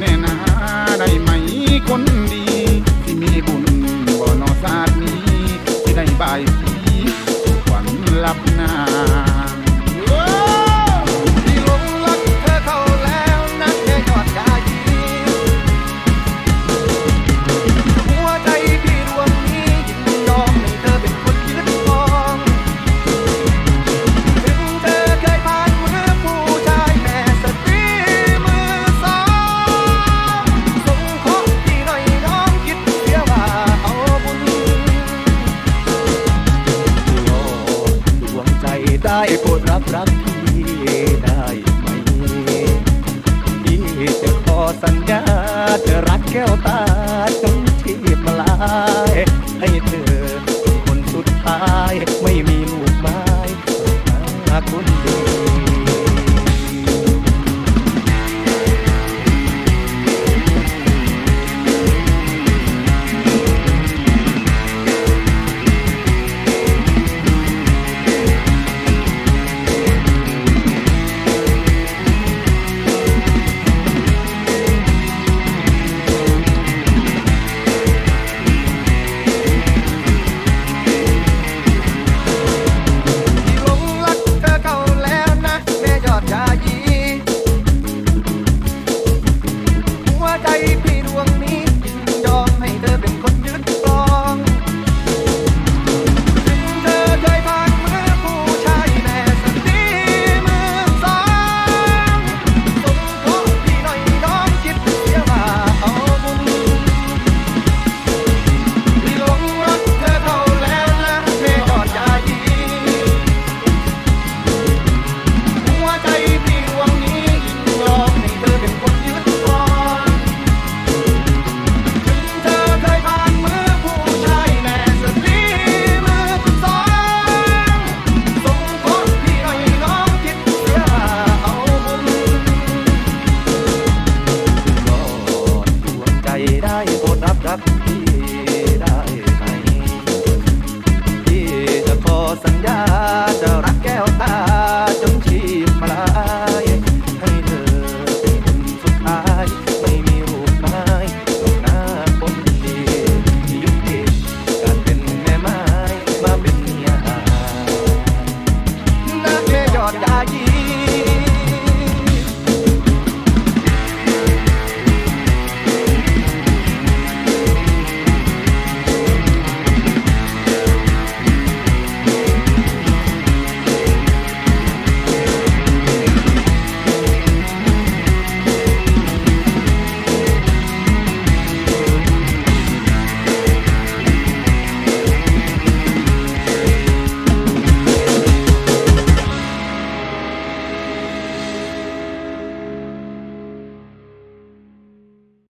แน่นาได้ไหมคนดี ที่มีบุญบ่นอศาสนี้ที่ได้บายสีวันลับน้า โลดด รักกับพี่ได้ไหมที่จะขอสัญญาจะรักแก้วตาจนชีพมาลายให้เธอเป็นคนสุดท้ายไม่มีรูปไม้ตกหน้าคนดียุติการเป็นแม่ไม้มาเป็นเมียนาเกยอดยายี